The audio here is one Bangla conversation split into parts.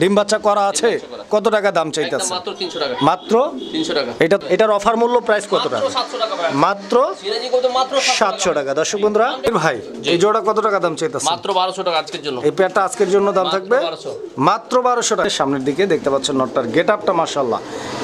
ডিম বাচ্চা করা আছে। কত টাকা দাম চাইতেছে? মাত্র তিনশো টাকা। মাত্র? তিনশো টাকা। এটা এটার অফার মূল্য প্রাইস কত টাকা? মাত্র সাতশো টাকা দর্শক বন্ধুরা ভাই এই জোড়া কত টাকা দাম চাইতেছে? মাত্র বারোশো টাকা আজকের জন্য। এই পেয়ারটা আজকের জন্য দাম থাকবে? 1200 মাত্র বারোশো টাকা। সামনের দিকে দেখতে পাচ্ছেন নটটার গেট আপটা মাসাল্লাহ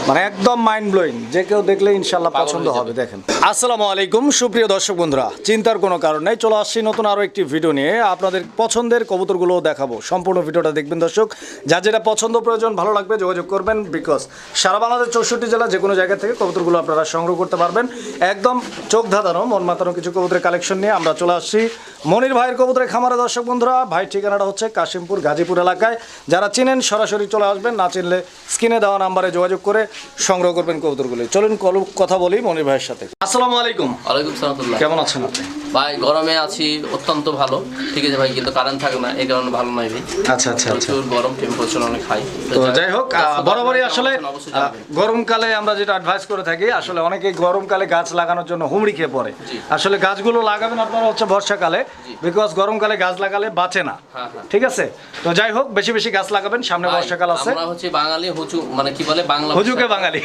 মানে একদম মাইন্ড ব্লোয়িং যে কেউ দেখলে ইনশাল্লাহ পছন্দ হবে দেখেন। আসসালামু আলাইকুম সুপ্রিয় দর্শক বন্ধুরা। চিন্তার কোনো কারণ নেই। চলে আসছি নতুন আরও একটি ভিডিও নিয়ে। আপনাদের পছন্দের কবুতরগুলো দেখাবো। সম্পূর্ণ ভিডিওটা দেখবেন দর্শক। যা যেটা পছন্দ প্রয়োজন ভালো লাগবে যোগাযোগ করবেন বিকজ সারা বাংলাদেশ চৌষট্টি জেলা যে কোনো জায়গা থেকে কবুতরগুলো আপনারা সংগ্রহ করতে পারবেন। একদম চোখ ধাঁধানো, মন মাতানো কিছু কবুতরের কালেকশন নিয়ে আমরা চলে আসছি। মনির ভাইয়ের কবুতরের খামারে দর্শক বন্ধুরা ভাই ঠিকানাটা হচ্ছে কাশিমপুর গাজীপুর এলাকায়। যারা চিনেন সরাসরি চলে আসবেন না চিনলে স্ক্রিনে দেওয়া নাম্বারে যোগাযোগ করে সংগ্রহ করবেন কবুতরগুলি। চলুন কল- কথা বলি মনির ভাইয়ের সাথে। আসসালামু আলাইকুম। ওয়ালাইকুম সালামতুল্লাহ কেমন আছেন আপনি? ভাই গরমে আছি অত্যন্ত ভালো। ঠিক আছে ভাই কিন্তু কারেন্ট থাকে না এই কারণে ভালো নয় ভাই। আচ্ছা আচ্ছা আচ্ছা। প্রচুর গরম টেম্পারেচার অনেক হাই তো যাই হোক বরাবরই আসলে। গরমকালে আমরা যেটা অ্যাডভাইস করে থাকি আসলে অনেকে গরমকালে গাছ লাগানোর জন্য হুমড়ি খেয়ে পড়ে। আসলে গাছগুলো লাগাবেন আপনারা হচ্ছে বর্ষাকালে বিকজ গরমকালে গাছ লাগালে বাঁচে না। হ্যাঁ, হ্যাঁ। ঠিক আছে? তো যাই হোক বেশি বেশি গাছ লাগাবেন সামনে বর্ষাকাল আছে। আমরা হচ্ছে বাঙালি হুচু মানে কি বলে বাংলা হুজুকে বাঙালি।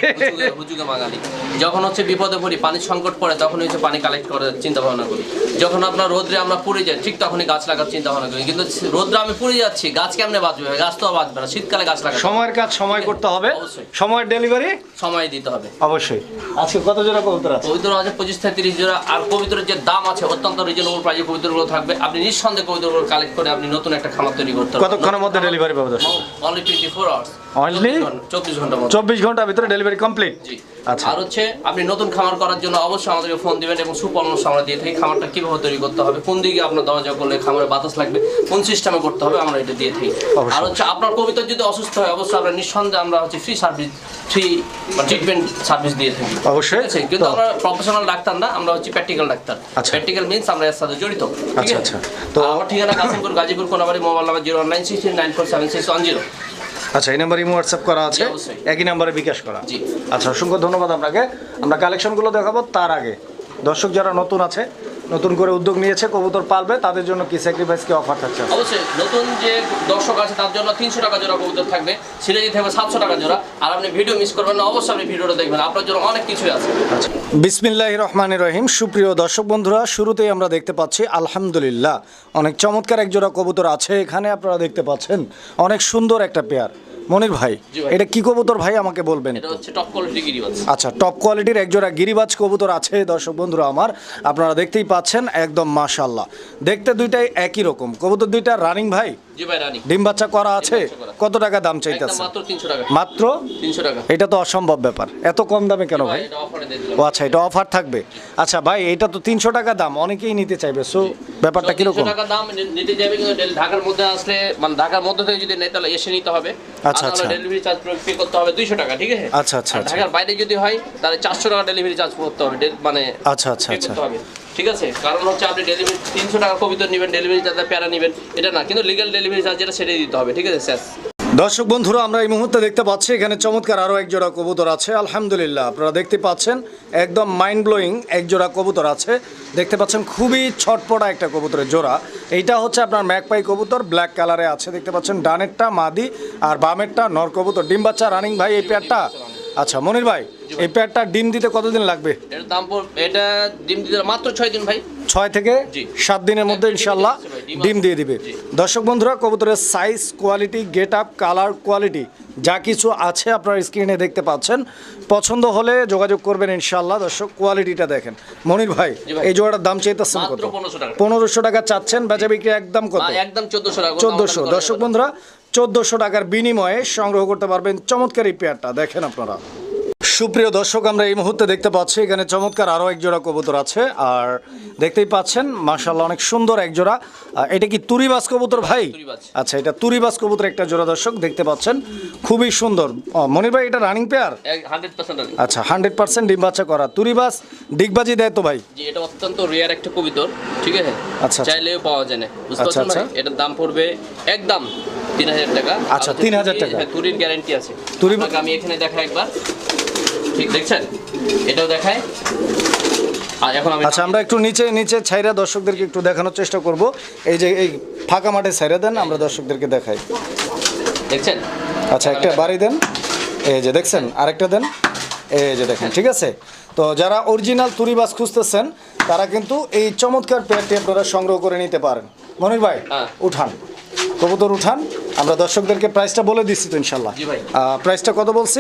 হুজুকে- বাঙালি। যখন হচ্ছে বিপদে পড়ি পানির সংকট পড়ে তখন হচ্ছে পানি কালেক্ট করার চিন্তা ভাবনা করি। যখন আপনার রোদ্রে আমরা পুড়ে যাই ঠিক তখনই গাছ লাগার চিন্তা ভাবনা করি। কিন্তু রোদ্রে আমি পুড়ে যাচ্ছি গাছ কেমনে বাঁচবে গাছ তো বাঁচবে না। শীতকালে গাছ হবে। সময়ের কাজ সময় করতে হবে। সময়ের ডেলিভারি সময় দিতে হবে। অবশ্যই। আজকে কত জোড়া কবুতর আছে? পবিত্র আছে পঁচিশ থেকে তিরিশ জোড়া। আর পবিত্রের যে দাম আছে অত্যন্ত রিজনেবল প্রাইজে পবিত্রগুলো থাকবে। আপনি নিঃসন্দেহে পবিত্রগুলো কালেক্ট করে আপনি নতুন একটা খামার তৈরি করতে কতক্ষণের মধ্যে ডেলিভারি পাবে দর্শক? অনলি টোয়েন্টি ফোর আওয়ার্স চব্বিশ ঘণ্টার মধ্যে চব্বিশ ঘণ্টার ভিতরে ডেলিভারি কমপ্লিট জি। আচ্ছা। আর হচ্ছে আপনি নতুন খামার করার জন্য অবশ্যই আমাদেরকে ফোন দিবেন এবং সুপরামর্শ আমরা দিয়ে থাকি খামারটা কীভাবে তৈরি করতে হবে কোন দিকে আপনার দরজা করলে খামারে বাতাস লাগবে কোন সিস্টেমে করতে হবে আমরা এটা দিয়ে থাকি। আর হচ্ছে আপনার কবিতা যদি অসুস্থ হয় অবশ্যই আমরা নিঃসন্দেহে আমরা হচ্ছে free service free treatment service দিয়ে থাকি। অবশ্যই। কিন্তু আমরা প্রফেশনাল ডাক্তার না আমরা হচ্ছে প্র্যাকটিক্যাল ডাক্তার। আচ্ছা। প্র্যাকটিক্যাল মিনস আমরা এর সাথে জড়িত। ঠিক আচ্ছা, আছে? আচ্ছা। তো আমার ঠিকানা Kashimpur Gazipur Konabari mobile number zero nine six nine four seven six one zero. আচ্ছা এই নাম্বার ইমো হোয়াটসঅ্যাপ করা আছে। একই নাম্বারে বিকাশ করা। আচ্ছা অসংখ্য ধন্যবাদ আপনাকে। আমরা কালেকশনগুলো দেখাবো তার আগে। দর্শক যারা নতুন আছে নতুন করে উদ্যোগ নিয়েছে কবুতর পালবে তাদের জন্য কি স্যাক্রিফাইস কি অফার থাকছে? অবশ্যই নতুন যে দর্শক আছে তার জন্য তিনশো টাকা জোড়া কবুতর থাকবে। সিলেজি থাকবে সাতশো টাকা জোড়া। আর আপনি ভিডিও মিস করবেন না অবশ্যই আপনি ভিডিওটা দেখবেন। আপনার জন্য অনেক কিছুই আছে। আচ্ছা বিসমিল্লাহ রহমান রহিম। সুপ্রিয় দর্শক বন্ধুরা শুরুতেই আমরা দেখতে পাচ্ছি আলহামদুলিল্লাহ অনেক চমৎকার এক জোড়া কবুতর আছে এখানে আপনারা দেখতে পাচ্ছেন। অনেক সুন্দর একটা পেয়ার মনির ভাই। এটা কি কবুতর ভাই আমাকে বলবেন এটা হচ্ছে টপ কোয়ালিটি গিরিবাজ। আচ্ছা টপ কোয়ালিটির একজোড়া গিরিবাজ কবুতর আছে দর্শক বন্ধুরা আমার। আপনারা দেখতেই পাচ্ছেন একদম মাশাল্লাহ দেখতে দুইটাই একই রকম। কবুতর দুইটা রানিং ভাই? জি ভাই রানিং ডিম বাচ্চা করা আছে। কত টাকা দাম চাইতেছে? মাত্র এটা তো অসম্ভব ব্যাপার। এত কম দামে কেন ভাই? ও আচ্ছা এটা অফার থাকবে। আচ্ছা ভাই এটা তো তিনশো টাকা দাম অনেকেই নিতে চাইবে। সো ব্যাপারটা কীরকম? টাকা দাম নিতে যাবে কিন্তু ঢাকার মধ্যে আসলে মানে ঢাকার মধ্যে থেকে যদি নেয় তাহলে এসে নিতে হবে। আচ্ছা, আচ্ছা। ডেলিভারি চার্জ পে করতে হবে দুইশো টাকা ঠিক আছে? আচ্ছা, আচ্ছা, আচ্ছা। ঢাকার বাইরে যদি হয় তাহলে চারশো টাকা ডেলিভারি চার্জ করতে হবে। মানে আচ্ছা আচ্ছা আচ্ছা। ঠিক আছে? কারণ হচ্ছে আপনি ডেলিভারি তিনশো টাকা কবিতা নেবেন ডেলিভারি চার্জ প্যারা নেবেন, এটা না। কিন্তু লিগ্যাল ডেলিভারি চার্জ যেটা সেটাই দিতে হবে, ঠিক আছে, স্যার? দর্শক বন্ধুরা, আমরা এই মুহূর্তে দেখতে পাচ্ছি, এখানে চমৎকার আরও এক জোড়া কবুতর আছে। আলহামদুলিল্লাহ, আপনারা দেখতে পাচ্ছেন, একদম মাইন্ড ব্লোয়িং এক জোড়া কবুতর আছে। দেখতে পাচ্ছেন, খুবই ছটপটা একটা কবুতরের জোড়া। এইটা হচ্ছে আপনার ম্যাকপাই কবুতর ব্ল্যাক কালারে আছে। দেখতে পাচ্ছেন, ডানেরটা মাদি আর বামেরটা নর কবুতর। ডিম বাচ্চা রানিং ভাই, এই পেয়ারটা আচ্ছা মনির ভাই এই প্যাডটা ডিম দিতে কতদিন লাগবে? দাম এটা ডিম দিতে মাত্র ছয় দিন ভাই। ছয় থেকে সাত দিনের মধ্যে ইনশাল্লাহ ভাই, ডিম দিয়ে দিবে। দর্শক বন্ধুরা কবুতরের size quality get up colour quality যা কিছু আছে আপনার স্ক্রিনে দেখতে পাচ্ছেন। পছন্দ হলে যোগাযোগ করবেন ইনশাল্লাহ দর্শক কোয়ালিটিটা দেখেন। মনির ভাই এই জোড়াটার দাম চাইতেছেন কত? মাত্র 1500 টাকা। পনেরোশো টাকা চাচ্ছেন বেচা বিক্রি একদম কত? একদম চোদ্দশো টাকা। চোদ্দোশো। দর্শক বন্ধুরা চোদ্দোশো টাকার বিনিময়ে সংগ্রহ করতে পারবেন চমৎকার এই পেয়ারটা। দেখেন আপনারা। সুপ্রিয় দর্শক আমরা এই মুহূর্তে দেখতে পাচ্ছি এখানে চমৎকার আরও এক জোড়া কবুতর আছে। আর দেখতেই পাচ্ছেন মাশাল্লাহ অনেক সুন্দর এক জোড়া এটা কি তুরিবাস কবুতর ভাই? আচ্ছা এটা তুরিবাস কবুতর একটা জোড়া দর্শক দেখতে পাচ্ছেন। খুবই সুন্দর। মনির ভাই এটা রানিং পেয়ার? আচ্ছা হান্ড্রেড পার্সেন্ট ডিম বাচ্চা করা। তুরিবাস ডিগবাজি দেয় তো ভাই? এটা অত্যন্ত রেয়ার একটা কবিতর ঠিক আছে? আচ্ছা, আচ্ছা। চাইলেও পাওয়া যায় না। আচ্ছা, আচ্ছা। এটার দাম পড়বে একদম তিন হাজার টাকা। আচ্ছা, আর হচ্ছে 3000 টাকা। হ্যাঁ, তুরির গ্যারান্টি আছে। তুরি- আমি এখানে দেখাই একবার। ঠিক দেখছেন? এটাও দেখায় এখন আচ্ছা আমরা একটু নিচে নিচে ছাইরা দর্শকদেরকে একটু দেখানোর চেষ্টা করব। এই যে এই ফাঁকা মাঠে ছাইরা দেন আমরা দর্শকদেরকে দেখাই। দেখছেন? আচ্ছা একটা বাড়ি দেন। এই যে দেখছেন? আরেকটা দেন। এই যে দেখেন ঠিক আছে? তো যারা অরিজিনাল তুরিবাস খুঁজতেছেন তারা কিন্তু এই চমৎকার পেয়ারটি আপনারা সংগ্রহ করে নিতে পারেন। মনির ভাই হ্যাঁ। উঠান। কবুতর উঠান। আমরা দর্শকদেরকে প্রাইসটা বলে দিচ্ছি তো ইনশাল্লাহ প্রাইসটা কত বলছি?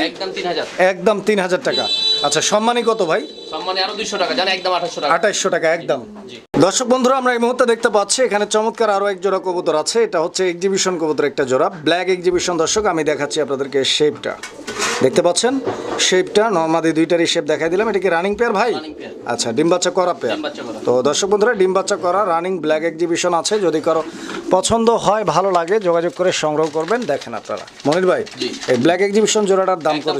একদম তিন হাজার। টাকা। আচ্ছা সম্মানী কত ভাই? সম্মানে টাকা একদম আঠাইশশো টাকা। একদম। দর্শক বন্ধুরা আমরা এই মুহূর্তে দেখতে পাচ্ছি এখানে চমৎকার আরও এক জোড়া কবুতর আছে। এটা হচ্ছে এক্সিবিশন কবুতর একটা জোড়া ব্ল্যাক এক্সিবিশন দর্শক আমি দেখাচ্ছি আপনাদেরকে শেপটা দেখতে পাচ্ছেন? শেপটা নর্মাদি দুইটারই শেপ দেখাই দিলাম। এটা কি রানিং পেয়ার ভাই? আচ্ছা ডিম বাচ্চা করা পেয়ার। তো দর্শক বন্ধুরা ডিম বাচ্চা করা রানিং ব্ল্যাক এক্সিবিশন আছে। যদি কারও পছন্দ হয় ভালো লাগে যোগাযোগ করে সংগ্রহ করবেন। দেখেন আপনারা। মনির ভাই এই ব্ল্যাক এক্সিবিশন জোড়াটার দাম কত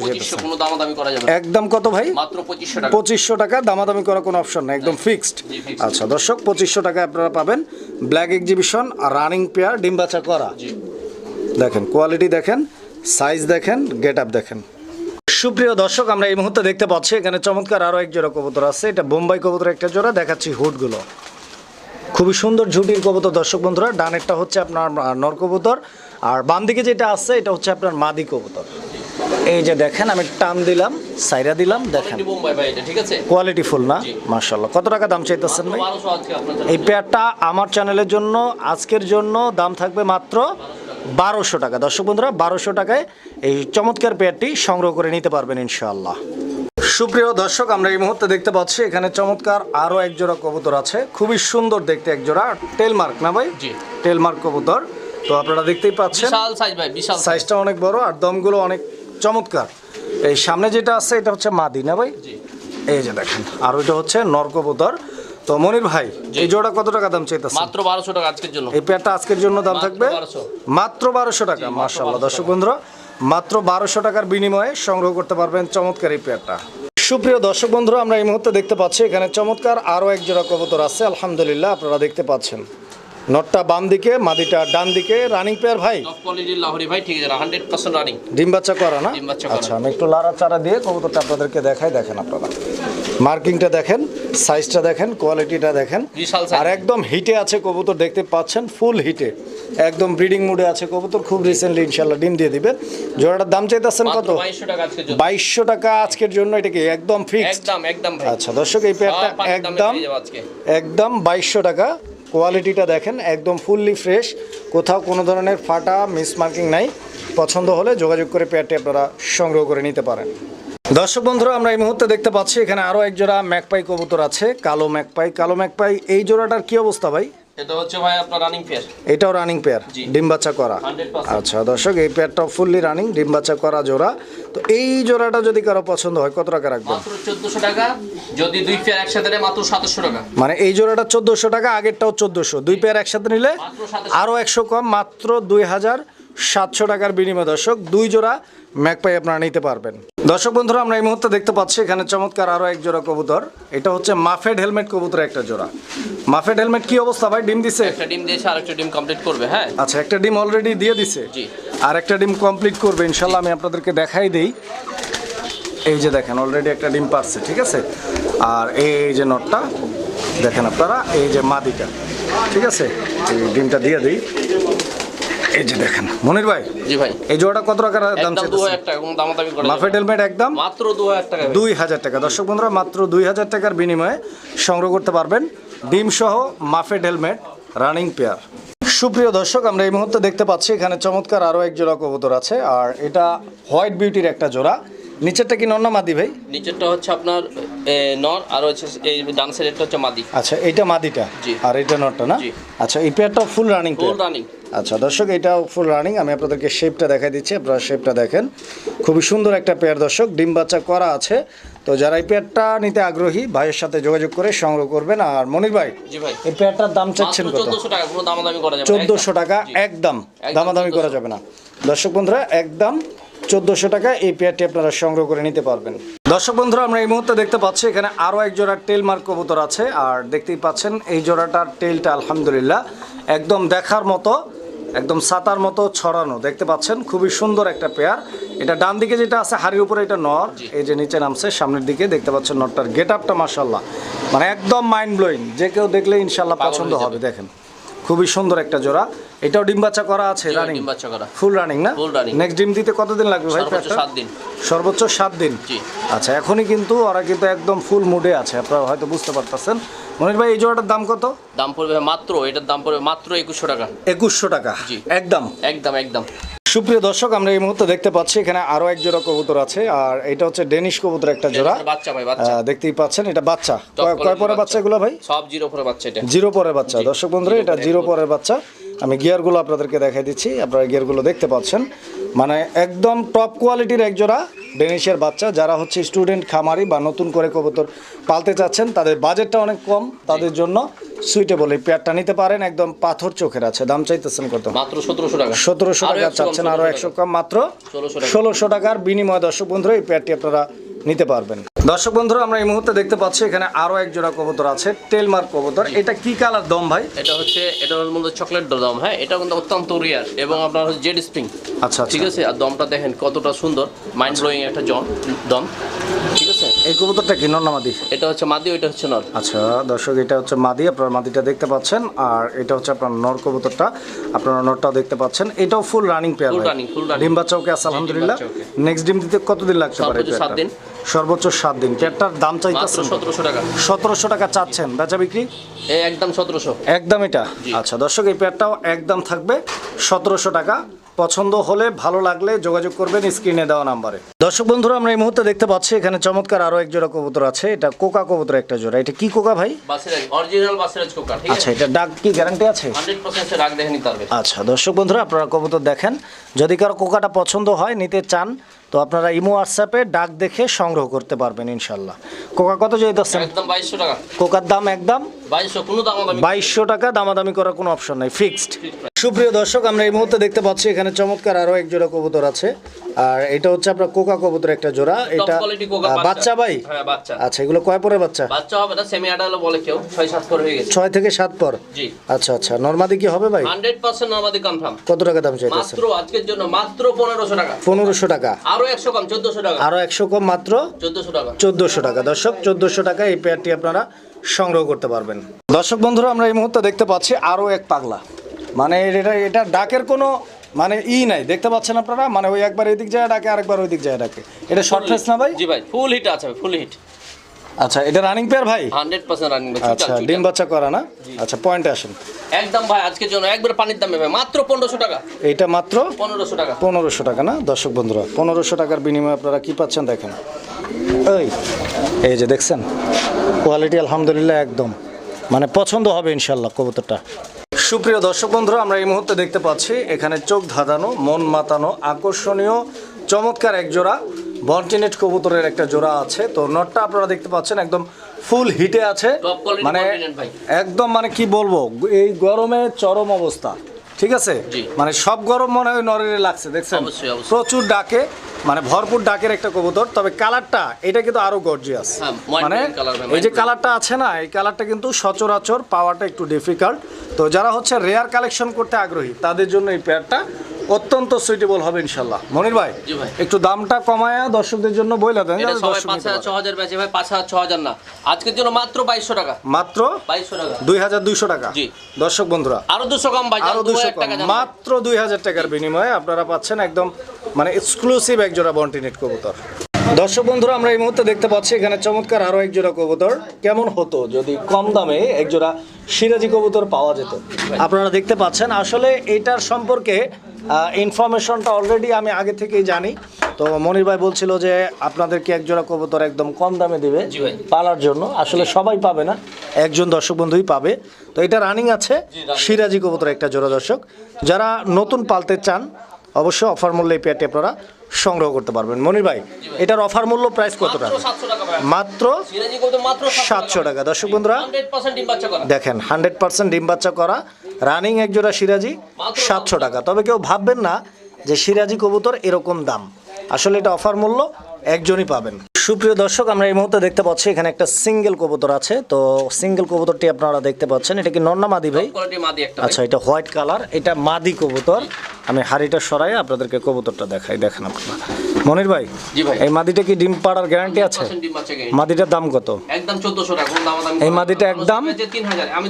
একদম কত ভাই? মাত্র পঁচিশশো টাকা। পঁচিশশো টাকা দামাদামি করার কোনো অপশন নেই। একদম ফিক্সড আচ্ছা দর্শক পঁচিশশো টাকা আপনারা পাবেন ব্ল্যাক এক্সিবিশন আর রানিং পেয়ার ডিম বাচ্চা করা। দেখেন কোয়ালিটি দেখেন। সাইজ দেখেন গেট আপ দেখেন। সুপ্রিয় দর্শক আমরা এই মুহূর্তে দেখতে পাচ্ছি এখানে চমৎকার আরও এক জোড়া কবুতর আছে। এটা বোম্বাই কবুতর একটা জোড়া দেখাচ্ছি হুডগুলো। খুবই সুন্দর ঝুটির কবুতর দর্শক বন্ধুরা। ডানেরটা হচ্ছে আপনার নর কবুতর। আর বাম দিকে যেটা আছে এটা হচ্ছে আপনার মাদি কবুতর। এই যে দেখেন আমি টান দিলাম সাইরা দিলাম দেখেন। কোয়ালিটি বোম্বাই ভাই এটা ঠিক আছে? কোয়ালিটি ফুল না। মার্শাল্লাহ কত টাকা দাম চাইতেছেন ভাই। এই পেয়ারটা আমার চ্যানেলের জন্য আজকের জন্য দাম থাকবে মাত্র বারোশো টাকা। দর্শক বন্ধুরা বারোশো টাকায় এই চমৎকার পেয়ারটি সংগ্রহ করে নিতে পারবেন ইনশাআল্লাহ। সুপ্রিয় দর্শক আমরা এই মুহূর্তে দেখতে পাচ্ছি এখানে চমৎকার আরও এক জোড়া কবুতর আছে। খুবই সুন্দর দেখতে এক জোড়া টেলমার্ক না ভাই? জি। টেলমার্ক কবুতর। তো আপনারা দেখতেই পাচ্ছেন বিশাল সাইজ ভাই সাইজটা অনেক বড় আর দমগুলো অনেক চমৎকার। এই সামনে যেটা আছে এটা হচ্ছে মাদি না ভাই? এই যে দেখেন আর ওইটা হচ্ছে নরকবুতর তো মনির ভাই এই জোড়া কত টাকা দাম চাইতেছে মাত্র 1200 টাকা আজকের জন্য। এই পেয়ারটা আজকের জন্য দাম থাকবে? মাত্র বারোশো টাকা মাশাআল্লাহ। 1200 দর্শক বন্ধুরা মাত্র বারোশো টাকার বিনিময়ে সংগ্রহ করতে পারবেন চমৎকার এই পেয়ারটা। সুপ্রিয় দর্শক বন্ধুরা আমরা এই মুহূর্তে দেখতে পাচ্ছি এখানে চমৎকার আরও এক জোড়া কবুতর আছে। আলহামদুলিল্লাহ আপনারা দেখতে পাচ্ছেন। নটটা বাম দিকে মাদিটা ডান দিকে। রানিং পেয়ার ভাই? টপ কোয়ালিটির লাহোরি ভাই ঠিক আছে হান্ড্রেড পার্সেন্ট রানিং ডিম বাচ্চা করা না? ডিম বাচ্চা করা। আচ্ছা আমি একটু লারা চারা দিয়ে কবুতরটা আপনাদেরকে দেখাই দেখেন আপনারা। মার্কিংটা দেখেন সাইজটা দেখেন কোয়ালিটিটা দেখেন। আর একদম হিটে আছে কবুতর দেখতে পাচ্ছেন ফুল হিটে একদম ব্রিডিং মুডে আছে কবুতর খুব রিসেন্টলি ইনশাল্লাহ ডিম দিয়ে দিবে। জোড়াটার দাম চাইতেছেন কত? বাইশশো টাকা আজকের জন্য। এটা কি একদম ফিক্সড একদম একদম ভাই আচ্ছা দর্শক এই পেয়ারটা একদম একদম বাইশশো টাকা। কোয়ালিটিটা দেখেন, একদম ফুললি ফ্রেশ কোথাও কোনো ধরনের ফাটা মিসমার্কিং নাই। পছন্দ হলে যোগাযোগ করে পেয়ারটি আপনারা সংগ্রহ করে নিতে পারেন। দর্শক বন্ধুরা, আমরা এই মুহূর্তে দেখতে পাচ্ছি, এখানে আরও এক জোড়া ম্যাকপাই কবুতর আছে, কালো ম্যাকপাই। কালো ম্যাকপাই, এই জোড়াটার কী অবস্থা ভাই? এটা হচ্ছে ভাই আপনার রানিং ফেয়ার এটাও রানিং পেয়ার। ডিম বাচ্চা করা। আচ্ছা দর্শক এই পেয়ারটাও ফুললি রানিং ডিম বাচ্চা করা জোড়া। তো এই জোড়াটা যদি কারও পছন্দ হয় কত টাকা রাখবেন? মাত্র চোদ্দশো টাকা যদি দুই পেয়ার একসাথে নেয় মাত্র সাতাশশো টাকা। মানে এই জোড়াটা চোদ্দোশো টাকা আগেরটাও চোদ্দোশো। দুই পেয়ার একসাথে নিলে মাত্র 700 আরও একশো কম মাত্র দুই হাজার সাতশো টাকার বিনিময় দর্শক দুই জোড়া ম্যাকপাই আপনারা নিতে পারবেন। দর্শক বন্ধুরা আমরা এই মুহূর্তে দেখতে পাচ্ছি এখানে চমৎকার আরও এক জোড়া কবুতর। এটা হচ্ছে মাফেড হেলমেট কবুতর একটা জোড়া। মাফেড হেলমেট কি অবস্থা ভাই? ডিম দিছে? একটা ডিম দিয়েছে আর একটা ডিম কমপ্লিট করবে হ্যাঁ। আচ্ছা একটা ডিম অলরেডি দিয়ে দিছে? জি। আর একটা ডিম কমপ্লিট করবে ইনশাল্লাহ আমি আপনাদেরকে দেখাই দিই। এই যে দেখেন অলরেডি একটা ডিম পারছে ঠিক আছে? আর এই যে নটটা দেখেন আপনারা এই যে মাদিটা ঠিক আছে? এই ডিমটা দিয়ে দিই। এই যে দেখেন মনির ভাই জি ভাই। এই জোড়াটা কত টাকার দাম একদম দু চাইতেছে হাজার টাকা কোনো দামাদামি করা মাফেট হেলমেট একদম? মাত্র দু হাজার টাকা। ভাই। দুই হাজার টাকা। দর্শক বন্ধুরা মাত্র দুই হাজার টাকার বিনিময়ে সংগ্রহ করতে পারবেন ডিম সহ মাফেড হেলমেট রানিং পেয়ার সুপ্রিয় দর্শক আমরা এই মুহূর্তে দেখতে পাচ্ছি এখানে চমৎকার আরও এক জোড়া কবুতর আছে আর এটা হোয়াইট বিউটির একটা জোড়া। নিচেরটা কি নন্না মাদি ভাই? নিচেরটা হচ্ছে আপনার নর আর হচ্ছে এই ডান সাইডেরটা হচ্ছে মাদি। আচ্ছা এইটা মাদিটা? আর এটা নটটা না? আচ্ছা এই পেয়ারটাও ফুল রানিং ফুল রানিং আচ্ছা দর্শক এটাও ফুল রানিং আমি আপনাদেরকে শেপটা দেখাই দিচ্ছি আপনারা শেপটা দেখেন। খুবই সুন্দর একটা পেয়ার দর্শক ডিম বাচ্চা করা আছে। তো যারা এই পেয়ারটা নিতে আগ্রহী ভাইয়ের সাথে যোগাযোগ করে সংগ্রহ করবেন। আর মনির ভাই জি ভাই। এই পেয়ারটার দাম চাচ্ছেন কত? চোদ্দশো টাকা কোনো দামাদামি করা যাবে না। চোদ্দোশো টাকা একদম। একদম দামাদামি করা যাবে না। দর্শক বন্ধুরা একদম চোদ্দোশো টাকা এই পেয়ারটি আপনারা সংগ্রহ করে নিতে পারবেন। দর্শক বন্ধুরা আমরা এই মুহূর্তে দেখতে পাচ্ছি এখানে আরও এক জোড়া টেল মার্ক কবুতর আছে। আর দেখতেই পাচ্ছেন এই জোড়াটার টেলটা আলহামদুলিল্লাহ একদম দেখার মতো একদম সাতার মতো ছড়ানো। দেখতে পাচ্ছেন খুবই সুন্দর একটা পেয়ার। এটা ডান দিকে যেটা আছে হাড়ির উপরে এটা নর। এই যে নিচে নামছে সামনের দিকে দেখতে পাচ্ছেন নরটার গেট আপটা মাসাল্লাহ মানে একদম মাইন্ড ব্লোয়িং যে কেউ দেখলে ইনশাল্লাহ পছন্দ হবে দেখেন। খুবই সুন্দর একটা জোড়া। এটাও ডিম বাচ্চা করা আছে রানিং ডিম বাচ্চা করা। ফুল রানিং না? Full running। নেক্সট ডিম দিতে কতদিন লাগবে ভাই সর্বোচ্চ পেয়ারটা? সাত দিন। সর্বোচ্চ সাত দিন? জি। আচ্ছা এখনই কিন্তু ওরা কিন্তু একদম ফুল মুডে আছে আপনারা হয়তো বুঝতে পারতেছেন। মনির ভাই এই জোড়াটার দাম কত? দাম পড়বে মাত্র এটার দাম পড়বে মাত্র একুশশো টাকা। একুশশো টাকা? জি। একদম? একদম একদম। সুপ্রিয় দর্শক আমরা এই মুহূর্তে দেখতে পাচ্ছি এখানে আরও এক জোড়া কবুতর আছে আর এটা হচ্ছে ডেনিশ কবুতর একটা জোড়া। বাচ্চা ভাই বাচ্চা। দেখতেই পাচ্ছেন এটা বাচ্চা। কয়- পরে বাচ্চা। এগুলো ভাই? সব জিরো পরে বাচ্চা এটা। জিরো পরের বাচ্চা। দর্শক বন্ধুরা এটা জিরো পরের বাচ্চা। আমি গিয়ারগুলো আপনাদেরকে দেখাই দিচ্ছি আপনারা গিয়ারগুলো দেখতে পাচ্ছেন। মানে একদম টপ কোয়ালিটির একজোড়া ডেনিশের বাচ্চা যারা হচ্ছে স্টুডেন্ট খামারি বা নতুন করে কবুতর পালতে চাচ্ছেন তাদের বাজেটটা অনেক কম তাদের জন্য সুইটেবল এই পেয়ারটা নিতে পারেন একদম পাথর চোখের আছে দাম চাইতেছেন কত? মাত্র সতেরোশো টাকা। সতেরোশো টাকা চাচ্ছেন আরও 1600 একশো কম মাত্র ষোলোশো টাকার বিনিময়। দর্শক বন্ধুরা এই পেয়ারটি আপনারা নিতে পারবেন। দর্শক বন্ধুরা আমরা এই মুহূর্তে দেখতে পাচ্ছি এখানে আরও এক জোড়া কবুতর আছে টেলমার্ক কবুতর। এটা কি কালার দম ভাই? এটা হচ্ছে এটা হল মূলত চকলেট দম হ্যাঁ? এটা কিন্তু অত্যন্ত রিয়ার এবং আপনার হচ্ছে জেড স্প্রিং আচ্ছা আচ্ছা। ঠিক আছে? আর দমটা দেখেন কতটা সুন্দর মাইন্ড ব্লোয়িং একটা জন দম। ঠিক আছে? এই কবুতরটা কি? নন্নামাদি এটা হচ্ছে মাদি ওইটা হচ্ছে নর। আচ্ছা দর্শক এটা হচ্ছে মাদি আপনার মাদিটা দেখতে পাচ্ছেন আর এটা হচ্ছে আপনার নর কবুতরটা আপনারা নরটাও দেখতে পাচ্ছেন। এটাও full running pair Full running, full running। ডিম বাচ্চা ওকে আছে? আলহামদুলিল্লাহ। নেক্সট ডিম দিতে কতদিন লাগতে পারে সাত দিন। সর্বোচ্চ সাত দিন পেয়ারটার দাম চাইতেছেন সতেরোশো টাকা। সতেরোশো টাকা চাচ্ছেন। বেচা বিক্রি? এই একদম সতেরোশো। একদম এটা? আচ্ছা দর্শক এই পেয়ারটাও একদম থাকবে সতেরোশো টাকা। পছন্দ হলে ভালো লাগলে যোগাযোগ করবেন স্ক্রিনে দেওয়া নাম্বারে। দর্শক বন্ধুরা আমরা এই মুহূর্তে দেখতে পাচ্ছি এখানে চমৎকার আরও এক জোড়া কবুতর আছে। এটা কোকা কবুতর একটা জোড়া। এটা কি কোকা ভাই? অরিজিনাল বাসিরাজ কোকা আচ্ছা এটা ডাক কি গ্যারান্টি আছে? দেখে নিতে পারবে আচ্ছা দর্শক বন্ধুরা আপনারা কবুতর দেখেন। যদি কারও কোকাটা পছন্দ হয় নিতে চান তো আপনারা ইমো হোয়াটসঅ্যাপে ডাক দেখে সংগ্রহ করতে পারবেন ইনশাল্লাহ কোকা কত একদম বাইশশো টাকা। কোকার দাম একদম বাইশশো টাকা দামাদামি করার কোনো অপশন নাই ফিক্সড সুপ্রিয় দর্শক আমরা এই মুহূর্তে দেখতে পাচ্ছি এখানে চমৎকার আরও এক জোড়া কবুতর আছে। আর এটা হচ্ছে আপনার কোকা কবুতর একটা জোড়া। এটা বাচ্চা ভাই? হ্যাঁ আচ্ছা এগুলো কয় পরে বাচ্চা? বাচ্চা হবে না সেমি আডালো বলে কেউ। ছয় হয়ে গেছে। থেকে সাত পর? জি। আচ্ছা আচ্ছা নর্মাদি কি হবে ভাই? কনফার্ম কত টাকা দাম চাইতেছে? মাত্র আজকের জন্য মাত্র পনেরোশো টাকা। আরও একশো কম চোদ্দশো টাকা। আরও একশো কম মাত্র? চোদ্দশো টাকা। চোদ্দোশো টাকা। দর্শক চোদ্দোশো টাকা এই পেয়ারটি আপনারা সংগ্রহ করতে পারবেন। দর্শক বন্ধুরা আমরা এই মুহূর্তে দেখতে পাচ্ছি আরও এক পাগলা। মানে এটা এটা ডাকের কোনো মানে ই নাই। দেখতে পাচ্ছেন আপনারা? মানে ওই একবার এদিক যায় ডাকে আরেকবার ওই দিক যায় ডাকে। এটা শর্ট ফেস না ভাই? জি ভাই ফুল হিট আছে ফুল হিট আচ্ছা এটা রানিং পেয়ার ভাই? হান্ড্রেড পার্সেন্ট রানিং আচ্ছা ডিম বাচ্চা করা না? আচ্ছা পয়েন্টে আসেন। একদম ভাই আজকের জন্য একবার পানির দাম ভাই মাত্র পনেরোশো টাকা। এইটা মাত্র? পনেরোশো টাকা। পনেরোশো টাকা না? দর্শক বন্ধুরা পনেরোশো টাকার বিনিময়ে আপনারা কি পাচ্ছেন দেখেন। এই এই যে দেখছেন? কোয়ালিটি আলহামদুলিল্লাহ একদম। মানে পছন্দ হবে ইনশাল্লাহ কবুতরটা। সুপ্রিয় দর্শক বন্ধুরা আমরা এই মুহূর্তে দেখতে পাচ্ছি এখানে চোখ ধাঁধানো মন মাতানো আকর্ষণীয় চমৎকার এক জোড়া বন্টিনেট কবুতরের একটা জোড়া আছে। তো নটটা আপনারা দেখতে পাচ্ছেন একদম ফুল হিটে আছে। মানে একদম মানে কি বলব এই গরমে চরম অবস্থা। ঠিক আছে? মানে সব গরম মনে হয় নরেরে লাগছে দেখছেন। প্রচুর ডাকে মানে ভরপুর ডাকের একটা কবুতর। তবে কালারটা এটা কিন্তু আরও গর্জিয়াস মানে এই যে কালারটা আছে না এই কালারটা কিন্তু সচরাচর পাওয়াটা একটু ডিফিকাল্ট তো যারা হচ্ছে রেয়ার কালেকশন করতে আগ্রহী তাদের জন্য এই পেয়ারটা অত্যন্ত সুইটেবল হবে ইনশাল্লাহ মনির ভাই একটু দামটা কমায়া দর্শকদের জন্য বইলা দেন। ভাই পাঁচ হাজার ছ হাজার না। আজকের জন্য মাত্র বাইশশো টাকা। মাত্র বাইশশো টাকা। দুই হাজার দুইশো টাকা। জি। দর্শক বন্ধুরা আরও দুশো কম ভাই আরও দুশো কম। টাকা মাত্র দুই হাজার টাকার বিনিময়ে আপনারা পাচ্ছেন একদম মানে এক্সক্লুসিভ এক জোড়া বন্টিনেট কবুতর। দর্শক বন্ধুরা আমরা এই মুহূর্তে দেখতে পাচ্ছি এখানে চমৎকার আরও এক জোড়া কবুতর। কেমন হতো যদি কম দামে এক জোড়া সিরাজি কবুতর পাওয়া যেত? আপনারা দেখতে পাচ্ছেন আসলে এটার সম্পর্কে ইনফরমেশনটা অলরেডি আমি আগে থেকেই জানি। তো মনির ভাই বলছিল যে আপনাদেরকে একজোড়া কবুতর একদম কম দামে দেবে পালার জন্য। আসলে সবাই পাবে না একজন দর্শক বন্ধুই পাবে। তো এটা রানিং আছে সিরাজি কবুতর একটা জোড়া দর্শক। যারা নতুন পালতে চান অবশ্যই অফার মূল্যে এই পেয়ারটি আপনারা। সংগ্রহ করতে পারবেন। মনির ভাই এটার অফার মূল্য প্রাইস কত টাকা? মাত্র সাতশো টাকা দর্শক বন্ধুরা দেখেন হান্ড্রেড পার্সেন্ট ডিম বাচ্চা করা রানিং একজোড়া সিরাজি সাতশো টাকা। তবে কেউ ভাববেন না যে সিরাজি কবুতর এরকম দাম। আসলে এটা অফার মূল্য একজনই পাবেন। সুপ্রিয় দর্শক আমরা এই মুহূর্তে দেখতে পাচ্ছি এখানে একটা সিঙ্গেল কবুতর আছে। তো সিঙ্গেল কবুতরটি আপনারা দেখতে পাচ্ছেন। এটা কি নন্না মাদি ভাই? আচ্ছা এটা হোয়াইট কালার। এটা মাদি কবুতর। আমি হাড়িটা সরাই আপনাদেরকে কবুতরটা দেখাই দেখেন আপনারা। মনির ভাই এই মাদিটা কি ডিম পাড়ার গ্যারান্টি আছে? মাদিটার দাম কত? একদম চোদ্দশো টাকা। এই মাদিটা একদম? আমি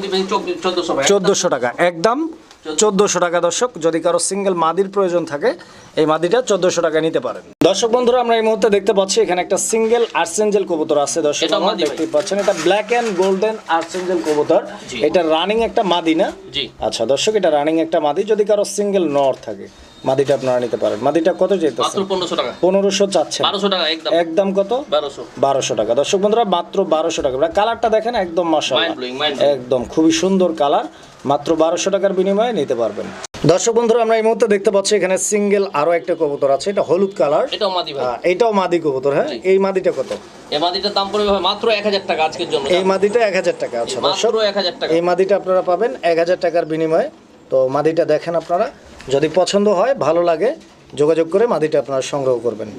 চোদ্দোশো টাকা। একদম চোদ্দোশো টাকা দর্শক যদি কারও সিঙ্গেল মাদির প্রয়োজন থাকে এই মাদিটা চোদ্দোশো টাকা নিতে পারেন। দর্শক বন্ধুরা আমরা এই মুহূর্তে দেখতে পাচ্ছি এখানে একটা সিঙ্গেল আর্সেঞ্জেল কবুতর আছে। দর্শক। দেখতে পাচ্ছেন এটা ব্ল্যাক অ্যান্ড গোল্ডেন আর্সেঞ্জেল কবুতর। এটা রানিং একটা মাদি না? আচ্ছা দর্শক এটা রানিং একটা মাদি যদি কারও সিঙ্গেল নর থাকে। মাদিটা আপনারা নিতে পারেন। মাদিটা কত যেতেছে পনেরোশো টাকা। পনেরোশো বারোশো টাকা একদম। একদম কত? বারোশো। বারোশো টাকা। দর্শক বন্ধুরা মাত্র বারোশো টাকা। কালারটা দেখেন একদম blowing. একদম খুবই সুন্দর কালার। মাত্র বারোশো টাকার বিনিময়ে নিতে পারবেন। দর্শক বন্ধুরা আমরা এই মুহূর্তে দেখতে পাচ্ছি এখানে সিঙ্গেল আরও একটা কবুতর আছে। এটা হলুদ কালার। এটাও মাদি এটাও মাদি কবুতর হ্যাঁ? এই মাদিটা কত? এই মাদিটার দাম পড়বে মাত্র এক হাজার টাকা আজকের জন্য। এই মাদিটা এক হাজার টাকা আছে। মাত্র টাকা। এই মাদিটা আপনারা পাবেন এক হাজার টাকার বিনিময়ে। তো মাদিটা দেখেন আপনারা। যদি পছন্দ হয় ভালো লাগে যোগাযোগ করে মাদিটা আপনারা সংগ্রহ করবেন।